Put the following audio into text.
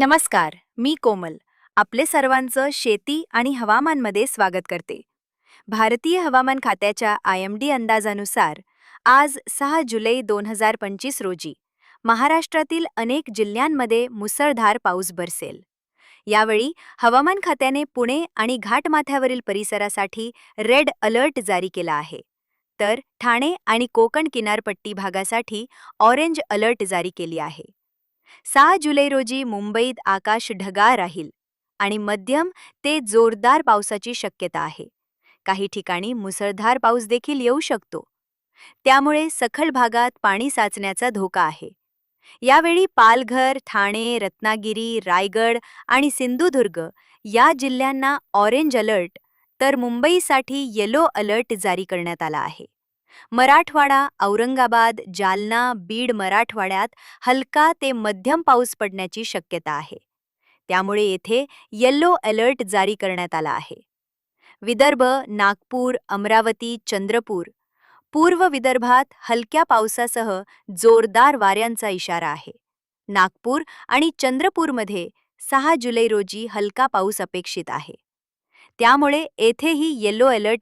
नमस्कार मी कोमल. आपले सर्वांचं शेती आणि हवामानमध्ये स्वागत करते. भारतीय हवामान खात्याच्या आय एम डी अंदाजानुसार आज सहा जुलै दोन हजार पंचवीस रोजी महाराष्ट्रातील अनेक जिल्ह्यांमध्ये मुसळधार पाऊस बरसेल. यावेळी हवामान खात्याने पुणे आणि घाटमाथ्यावरील परिसरासाठी रेड अलर्ट जारी केला आहे. तर ठाणे आणि कोकण किनारपट्टी भागासाठी ऑरेंज अलर्ट जारी केली आहे. सहा जुलै रोजी मुंबईत आकाश ढगाळ राहील आणि मध्यम ते जोरदार पावसाची शक्यता आहे. काही ठिकाणी मुसळधार पाऊस देखील येऊ शकतो. त्यामुळे सखल भागात पाणी साचण्याचा धोका आहे. यावेळी पालघर ठाणे रत्नागिरी रायगड आणि सिंधुदुर्ग या जिल्ह्यांना ऑरेंज अलर्ट तर मुंबईसाठी येलो अलर्ट जारी करण्यात आला आहे. मराठवाडा औरंगाबाद जालना बीड मराठवाड्यात हलका ते मध्यम पाऊस पडण्याची शक्यता आहे. त्यामुळे येथे येल्लो अलर्ट जारी करण्यात आला आहे. विदर्भ नागपूर अमरावती चंद्रपूर पूर्व विदर्भात हलक्या पावसासह जोरदार वाऱ्यांचा इशारा आहे. नागपूर आणि चंद्रपूरमध्ये सहा जुलै रोजी हलका पाऊस अपेक्षित आहे. त्यामुळे येथेही येलो अलर्ट